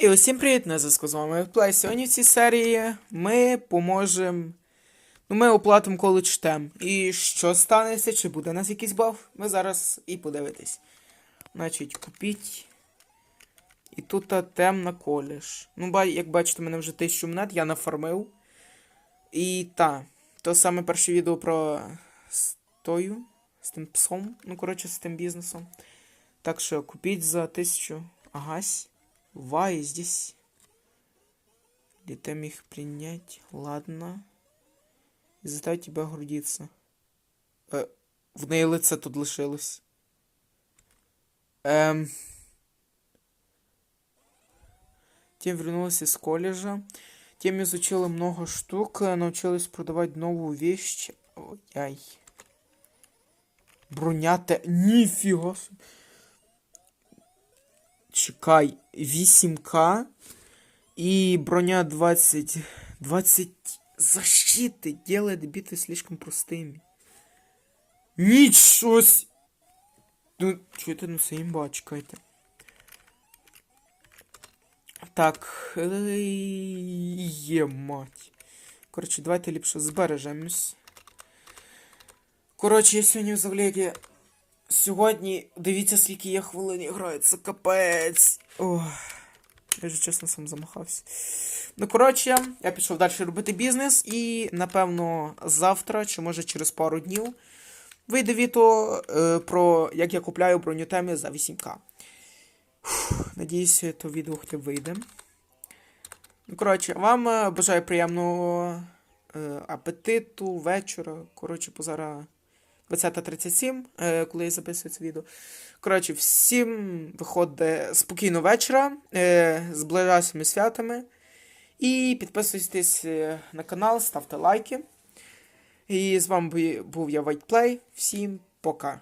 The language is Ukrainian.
І усім привіт, на зв'язку з вами Плей. Сьогодні в цій серії ми поможемо. Ну, ми оплатимо коледж тем. І що станеться, чи буде у нас якийсь баф, ви зараз і подивитесь. Значить, купіть. І тут тем на коледж. Ну, як бачите, мене вже 1000 монет, я нафармив. І та, то саме перше відео про з тою, з тим псом, ну, коротше, з тим бізнесом. Так що купіть за 1000 агась. Вай здесь. Где там их принять? Ладно. И заставить тебя грудиться. Е, в неї лице тут лишилось. Ем. Тем вернулась из колледжа. Тем изучила много штук, э, научилась продавать новую вещь. Ой-ай. Бронята. Нифига. себе. Чекай, 8К и броня 20. 20 защиты делает биты слишком простыми. Ничего с... Ну, что это, ну, саимба, чекайте. Так, ей, є мать. Коротше, давайте ліпше збережемось. Коротше, я сьогодні в завлегі Сьогодні дивіться, скільки я хвилин граю, це капець. Ох, я вже чесно сам замахався. Ну, коротше, я пішов далі робити бізнес, і напевно завтра, чи може через пару днів, вийде відео е, про як я купляю бронютеми за 8К. Фух, Надіюся, то відео хоча б вийде. Ну, коротше, вам е, бажаю приємного е, апетиту, вечора. Коротше, позара. 20.37, е, коли я записую це відео. Коротше, всім виходить спокійного вечора, е, з ближайшими святами. І підписуйтесь е, на канал, ставте лайки. І з вами був я WhitePlay. Всім пока.